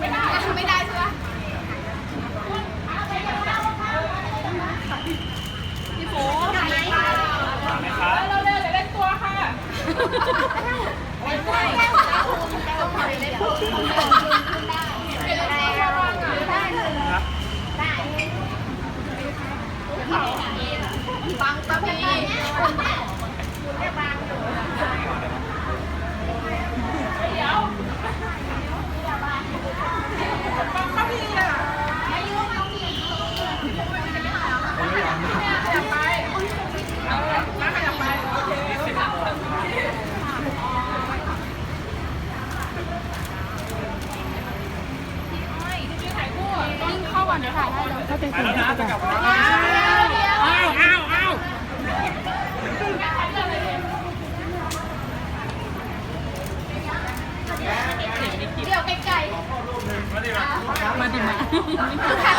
ไม่ได้ไม่ได้ใช่ไหมพี่โฟกลับไหมกลับไหมคะ ลูกค้า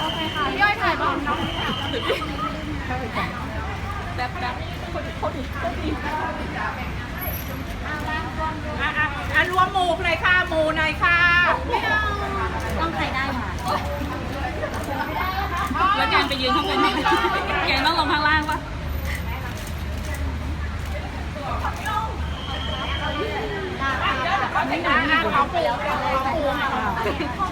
โอเคค่ะย่อยถ่ายบ้างน้อแบบแบบคนคนคนดีอะอะรวมหมูเลยค่ะหมู่หน่อยค่ะไม่เอาต้องใครได้มาแล้วแกไปยืนข้างบนแกต้องลงข้างล่างปะเขาปูเอาหมู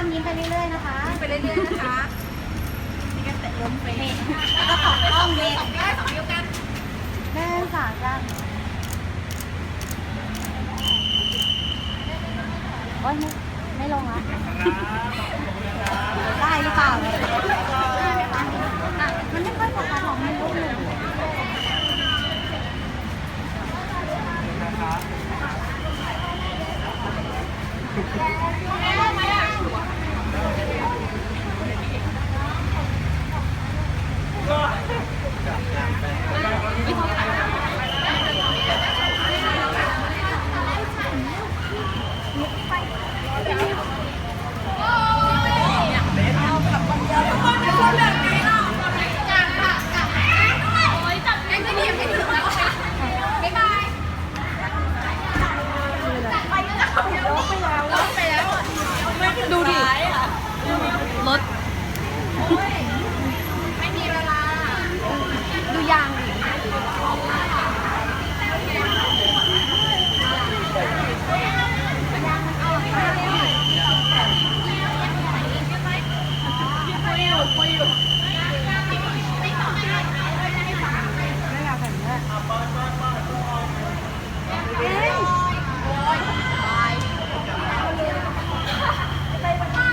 ามยิ้มไปเรื่อยๆนะคะไปเรื่อยๆนะคะนี่กัแต่ลมเฟรแล้วก็ขอกล้องเมสอยนี่นแม่สามกันโอ๊ไม่ลงละ